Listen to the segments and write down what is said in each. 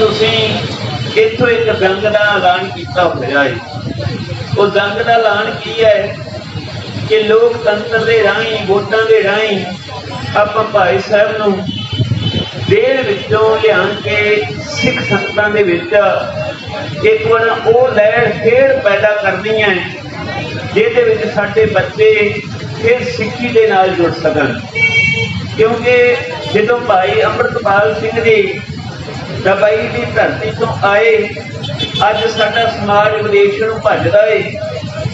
ਤੁਸੀਂ ਇੱਥੋਂ ਇੱਕ ਜੰਗ ਦਾ ਐਲਾਨ ਕੀਤਾ ਹੋਇਆ ਹੈ ਉਹ ਜੰਗ ਦਾ ਐਲਾਨ ਕੀ ਹੈ? ਕਿ ਲੋਕਤੰਤਰ ਦੇ ਰਾਹੀਂ, ਵੋਟਾਂ ਦੇ ਰਾਹੀਂ ਆਪਾਂ ਭਾਈ ਸਾਹਿਬ ਨੂੰ ਦੇਰ ਵਿੱਚੋਂ ਲਿਆਣ ਕੇ ਸਿੱਖ ਸੰਗਤਾਂ ਦੇ ਵਿੱਚ ਇੱਕ ਵਾਰ ਉਹ ਲਹਿਰ ਫੇਰ ਪੈਦਾ ਕਰਨੀ ਹੈ ਜਿਹਦੇ ਵਿੱਚ ਸਾਡੇ ਬੱਚੇ ਫਿਰ ਸਿੱਖੀ ਦੇ ਨਾਲ ਜੁੜ ਸਕਣ। ਕਿਉਂਕਿ ਜਦੋਂ ਭਾਈ ਅੰਮ੍ਰਿਤਪਾਲ ਸਿੰਘ ਜੀ ਦਬਈ ਦੀ ਧਰਤੀ ਤੋਂ ਆਏ, ਅੱਜ ਸਾਡਾ ਸਮਾਜ ਵਿਦੇਸ਼ ਨੂੰ ਭੱਜਦਾ ਏ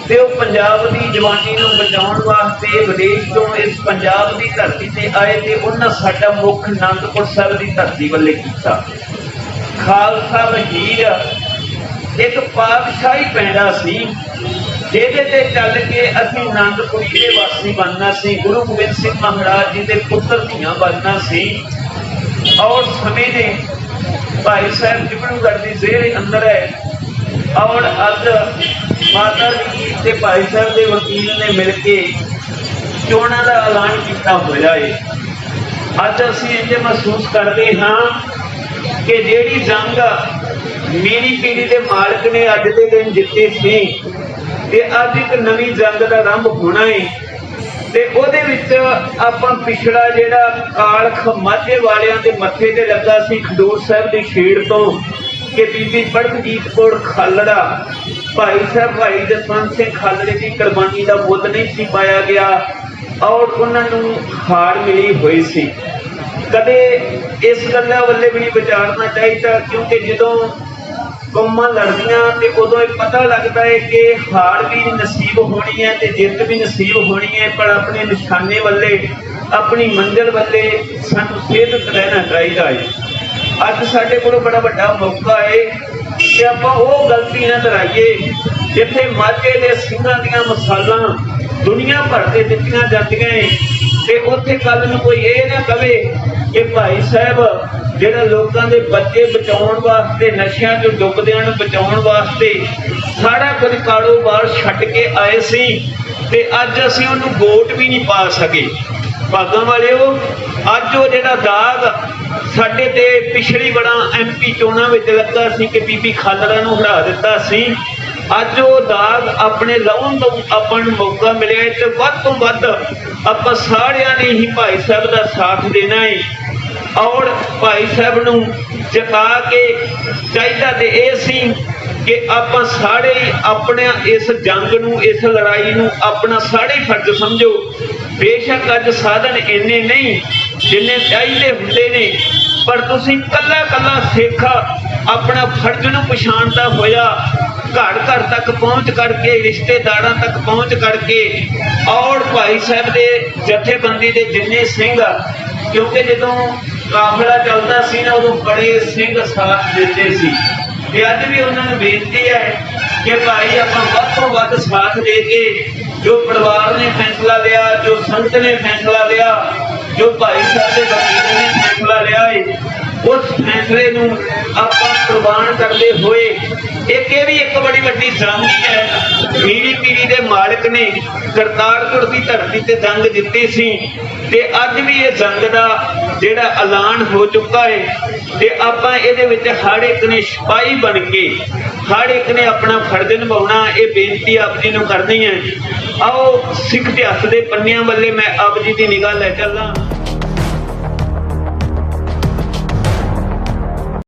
ਤੇ ਉਹ ਪੰਜਾਬ ਦੀ ਜਵਾਨੀ ਨੂੰ ਬਚਾਉਣ ਵਾਸਤੇ ਵਿਦੇਸ਼ ਤੋਂ ਇਸ ਪੰਜਾਬ ਦੀ ਧਰਤੀ ਤੇ ਆਏ ਤੇ ਉਹਨਾਂ ਸਾਡਾ ਮੁੱਖ ਅਨੰਦਪੁਰ ਸਾਹਿਬ ਦੀ ਧਰਤੀ ਵੱਲੇ ਕੀਤਾ। ਖਾਲਸਾ ਵਜ਼ੀਰ ਇੱਕ ਪਾਤਸ਼ਾਹੀ ਪੈਂਦਾ ਸੀ, ਜਿਹਦੇ ਤੇ ਚੱਲ ਕੇ ਅਸੀਂ ਆਨੰਦਪੁਰੀ ਦੇ ਵਾਸੀ ਬਣਨਾ ਸੀ, ਗੁਰੂ ਗੋਬਿੰਦ ਸਿੰਘ ਮਹਾਰਾਜ ਜੀ ਦੇ ਪੁੱਤਰ ਧੀਆਂ ਬਣਨਾ ਸੀ ਔਰ ਸਮੇਂ ਨੇ ਭਾਈ ਸਾਹਿਬ ਜਿਬੜੂਗੜ੍ਹ ਦੀ ਜ਼ੇਰੇ ਅੰਦਰ ਹੈ। ਔਰ ਅੱਜ ਮਾਤਾ ਜੀ ਤੇ ਭਾਈ ਸਾਹਿਬ ਦੇ ਵਕੀਲ ਨੇ ਮਿਲ ਕੇ ਚੋਣਾਂ ਦਾ ਐਲਾਨ ਕੀਤਾ ਹੋਇਆ ਹੈ ਅੱਜ ਅਸੀਂ ਇਹ ਮਹਿਸੂਸ ਕਰਦੇ ਹਾਂ ਕਿ ਜਿਹੜੀ ਜੰਗ ਮੇਰੀ ਪੀੜੀ ਦੇ ਮਾਲਕ ਨੇ ਅੱਜ ਦੇ ਦਿਨ ਜਿੱਤੀ ਸੀ ਤੇ ਅੱਜ ਇੱਕ ਨਵੀਂ ਜੰਗ ਦਾ ਆਰੰਭ ਹੋਣਾ ਹੈ ਤੇ ਉਹਦੇ ਵਿੱਚ ਆਪਾਂ ਪਿਛੜਾ ਜਿਹੜਾ ਕਾਲਖ ਮਾਝੇ ਵਾਲਿਆਂ ਦੇ ਮੱਥੇ ਤੇ ਲੱਗਾ ਸੀ, ਖਡੂਰ ਸਾਹਿਬ ਦੀ ਛੇੜ ਤੋਂ ਕਿ ਬੀਬੀ ਪੜਕਜੀਤ ਕੌਰ ਖਾਲੜਾ, ਭਾਈ ਸਾਹਿਬ, ਭਾਈ ਜਸਵੰਤ ਸਿੰਘ ਖਾਲੜੇ ਦੀ ਕੁਰਬਾਨੀ ਦਾ ਬੁੱਧ ਨਹੀਂ ਸੀ ਪਾਇਆ ਗਿਆ ਔਰ ਉਹਨਾਂ ਨੂੰ ਹਾਰ ਮਿਲੀ ਹੋਈ ਸੀ। ਕਦੇ ਇਸ ਗੱਲਾਂ ਵੱਲੇ ਵੀ ਨਹੀਂ ਵਿਚਾਰਨਾ ਚਾਹੀਦਾ, ਕਿਉਂਕਿ ਜਦੋਂ ਕੌਮਾਂ ਲੜਦੀਆਂ ਤੇ ਉਦੋਂ ਇਹ ਪਤਾ ਲੱਗਦਾ ਹੈ ਕਿ ਹਾਰ ਵੀ ਨਸੀਬ ਹੋਣੀ ਹੈ ਤੇ ਜਿੱਤ ਵੀ ਨਸੀਬ ਹੋਣੀ ਹੈ, ਪਰ ਆਪਣੇ ਨਿਸ਼ਾਨੇ ਵੱਲੇ, ਆਪਣੀ ਮੰਜ਼ਿਲ ਵੱਲੇ ਸਾਨੂੰ ਸੇਧਤ ਰਹਿਣਾ ਚਾਹੀਦਾ ਹੈ। ਅੱਜ ਸਾਡੇ ਕੋਲ ਬੜਾ ਵੱਡਾ ਮੌਕਾ ਹੈ ਕਿ ਆਪਾਂ ਉਹ ਗਲਤੀ ਨਾ ਕਰਾਈਏ, ਜਿੱਥੇ ਮਾਝੇ ਦੇ ਸਿੰਘਾਂ ਦੀਆਂ ਮਸਾਲਾਂ ਦੁਨੀਆ ਭਰ ਤੇ ਦਿੱਤੀਆਂ ਜਾਂਦੀਆਂ ਏ ਤੇ ਉੱਥੇ ਕੱਲ ਨੂੰ ਕੋਈ ਇਹ ਨਾ ਕਵੇ ਕਿ ਭਾਈ ਸਾਹਿਬ ਜਿਹੜਾ ਲੋਕਾਂ ਦੇ ਬੱਚੇ ਬਚਾਉਣ ਵਾਸਤੇ, ਨਸ਼ਿਆਂ ਤੋਂ ਡੁੱਬਦਿਆਂ ਨੂੰ ਬਚਾਉਣ ਵਾਸਤੇ ਸਾਰਾ ਕੁਝ ਕਾਰੋਬਾਰ ਛੱਡ ਕੇ ਆਏ ਸੀ ਤੇ ਅੱਜ ਅਸੀਂ ਉਹਨੂੰ ਵੋਟ ਵੀ ਨਹੀਂ ਪਾ ਸਕੇ। ਭਾਗਾਂ ਵਾਲਿਓ, ਅੱਜ ਉਹ ਜਿਹੜਾ ਦਾਗ ਸਾਡੇ ਤੇ ਪਿਛਲੀ ਬੜਾ ਐਮਪੀ ਚੋਣਾਂ ਵਿੱਚ ਲੱਗਾ ਸੀ ਕਿ ਬੀਬੀ ਖਾਲੜਾ ਨੂੰ ਹਰਾ ਦਿੱਤਾ ਸੀ, ਅੱਜ ਉਹ ਦਾਗ ਆਪਣੇ ਲਾਉਣ ਦਾ ਆਪਾਂ ਨੂੰ ਮੌਕਾ ਮਿਲਿਆ ਹੈ ਤੇ ਵੱਧ ਤੋਂ ਵੱਧ ਆਪਾਂ ਸਾਰਿਆਂ ਨੇ ਹੀ ਭਾਈ ਸਾਹਿਬ ਦਾ ਸਾਥ ਦੇਣਾ ਹੈ। ਔਰ ਭਾਈ ਸਾਹਿਬ ਨੂੰ ਜਿਤਾ ਕੇ ਚਾਹੀਦਾ ਤੇ ਇਹ ਸੀ ਕਿ ਆਪਾਂ ਸਾਰੇ ਹੀ ਆਪਣੇ ਇਸ ਜੰਗ ਨੂੰ, ਇਸ ਲੜਾਈ ਨੂੰ ਆਪਣਾ ਸਾਰੇ ਹੀ ਫਰਜ਼ ਸਮਝੋ। ਬੇਸ਼ੱਕ ਅੱਜ ਸਾਧਨ ਇੰਨੇ ਨਹੀਂ ਜਿੰਨੇ ਚਾਹੀਦੇ ਹੁੰਦੇ ਨੇ, ਪਰ ਤੁਸੀਂ ਕੱਲਾ ਕੱਲਾ ਸਿੱਖ ਆਪਣਾ ਫਰਜ਼ ਨੂੰ ਪਛਾਣਦਾ ਹੋਇਆ ਘਰ ਘਰ ਤੱਕ ਪਹੁੰਚ ਕਰਕੇ, ਰਿਸ਼ਤੇਦਾਰਾਂ ਤੱਕ ਪਹੁੰਚ ਕਰਕੇ ਔਰ ਭਾਈ ਸਾਹਿਬ ਦੇ ਜਥੇਬੰਦੀ ਦੇ ਜਿੰਨੇ ਸਿੰਘ ਕਿਉਂਕਿ ਜਦੋਂ ਕਾਫਲਾ ਚੱਲਦਾ ਸੀ ਨਾ, ਉਦੋਂ ਬੜੇ ਸਿੰਘ ਸਾਥ ਦਿੰਦੇ ਸੀ। ਤੇ ਅੱਜ ਵੀ ਉਹਨਾਂ ਨੂੰ ਬੇਨਤੀ ਹੈ ਕਿ ਭਾਈ, ਆਪਾਂ ਵੱਧ ਤੋਂ ਵੱਧ ਸਾਥ ਦੇ ਕੇ ਜੋ ਪਰਿਵਾਰ ਨੇ ਫੈਸਲਾ ਲਿਆ, ਜੋ ਸੰਤ ਨੇ ਫੈਸਲਾ ਲਿਆ, ਜੋ ਭਾਈ ਸਾਹਿਬ ਦੇ ਵਕੀਲ ਨੇ ਫੈਸਲਾ ਲਿਆ ਹੈ ਉਸ ਫੈਸਲੇ ਨੂੰ ਆਪਾਂ ਕੁਰਬਾਨ ਕਰਦੇ ਹੋਏ ਇੱਕ ਇਹ ਵੀ ਇੱਕ ਬੜੀ ਵੱਡੀ ਜਾਮੀ ਹੈ। ਮੀਰੀ ਪੀਰੀ ਦੇ ਮਾਲਕ ਨੇ ਕਰਤਾਰਪੁਰ ਦੀ ਧਰਤੀ ਤੇ ਜੰਗ ਜਿੱਤੀ ਸੀ ਤੇ ਅੱਜ ਵੀ ਇਹ ਜੰਗ ਦਾ ਜਿਹੜਾ ਐਲਾਨ ਹੋ ਚੁੱਕਾ ਹੈ ਤੇ ਆਪਾਂ ਇਹਦੇ ਵਿੱਚ ਹਰ ਇੱਕ ਨੇ ਸਿਪਾਹੀ ਬਣ ਕੇ, ਹਰ ਇੱਕ ਨੇ ਆਪਣਾ ਫਰਜ਼ ਨਿਭਾਉਣਾ, ਇਹ ਬੇਨਤੀ ਆਪ ਜੀ ਨੂੰ ਕਰਨੀ ਹੈ। ਆਓ ਸਿੱਖ ਇਤਿਹਾਸ ਦੇ ਪੰਨਿਆਂ ਵੱਲੇ ਮੈਂ ਆਪ ਜੀ ਦੀ ਨਿਗਾਹ ਲੈ ਚੱਲਾਂ।